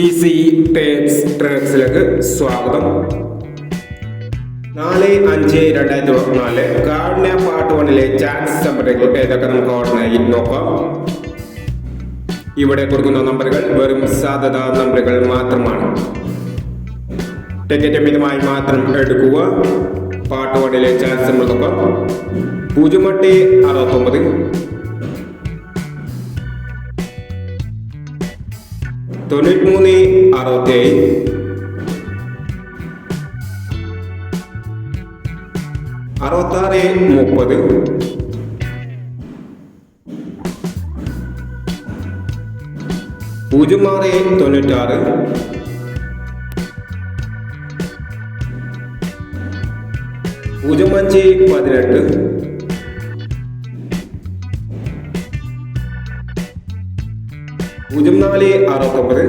Easy tapes ട്രേഡ്സിലേക്ക് സ്വാഗതം. നാല് അഞ്ച് രണ്ടായിരത്തി ഇരുപത്തിനാല് കാർണ്യ പാർട്ട് വണ്ണിലെ ചാൻസ് നമ്പറുകൾ ഏതൊക്കെ നമുക്ക് ഓർമ്മയായി നോക്കാം. ഇവിടെ കൊടുക്കുന്ന നമ്പറുകൾ വെറും സാധ്യത നമ്പറുകൾ മാത്രമാണ്. ടിക്കറ്റ് മിതമായി മാത്രം എടുക്കുക. പാർട്ട് വണ്ണിലെ ചാൻസ് നമ്പർ നോക്കാം പൂജ്യം എട്ട് അറുപത്തൊമ്പത്. തൊണ്ണൂറ്റി മൂന്ന് അറുപത്തേഴ്. അറുപത്താറ് മുപ്പത്. പൂജ്യം ആറ് തൊണ്ണൂറ്റാറ്. പൂജ്യം അഞ്ച് പതിനെട്ട്. പൂജ്യം നാല് അറുപത്തൊമ്പത്.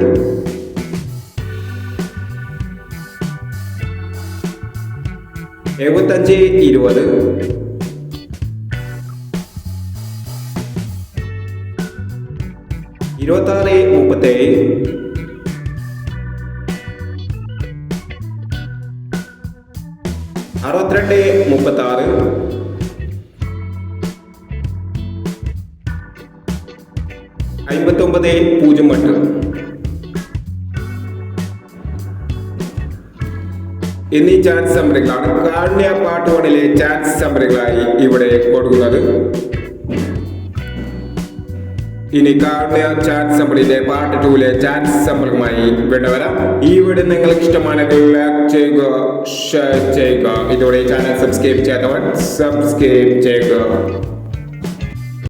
എഴുപത്തഞ്ച് ഇരുപത്. ഇരുപത്താറ് മുപ്പത്തേഴ്. അറുപത്തിരണ്ട് മുപ്പത്താറ്. അമ്പത്തൊമ്പത് പൂജ്യം എട്ട്. എന്നീ ചാൻസ് നമ്പറുകളാണ് കാണ്യ പാർട്ട് ചാൻസ് നമ്പറുകളായി ഇവിടെ കൊടുക്കുന്നത്. ഇനി കാണ്യ ചാൻസ് നമ്പറിന്റെ പാർട്ട് ടൂലെ ചാൻസ് നമ്പറുമായി വേണ്ടവരാം ഈ വീഡിയോ നിങ്ങൾക്ക് ഇഷ്ടമാണെങ്കിൽ ലൈക്ക് ചെയ്യുക ഷെയർ ചെയ്യുക. ഇതോടെ ചാനൽ സബ്സ്ക്രൈബ് ചെയ്യാത്തവർ സബ്സ്ക്രൈബ് ചെയ്യുക.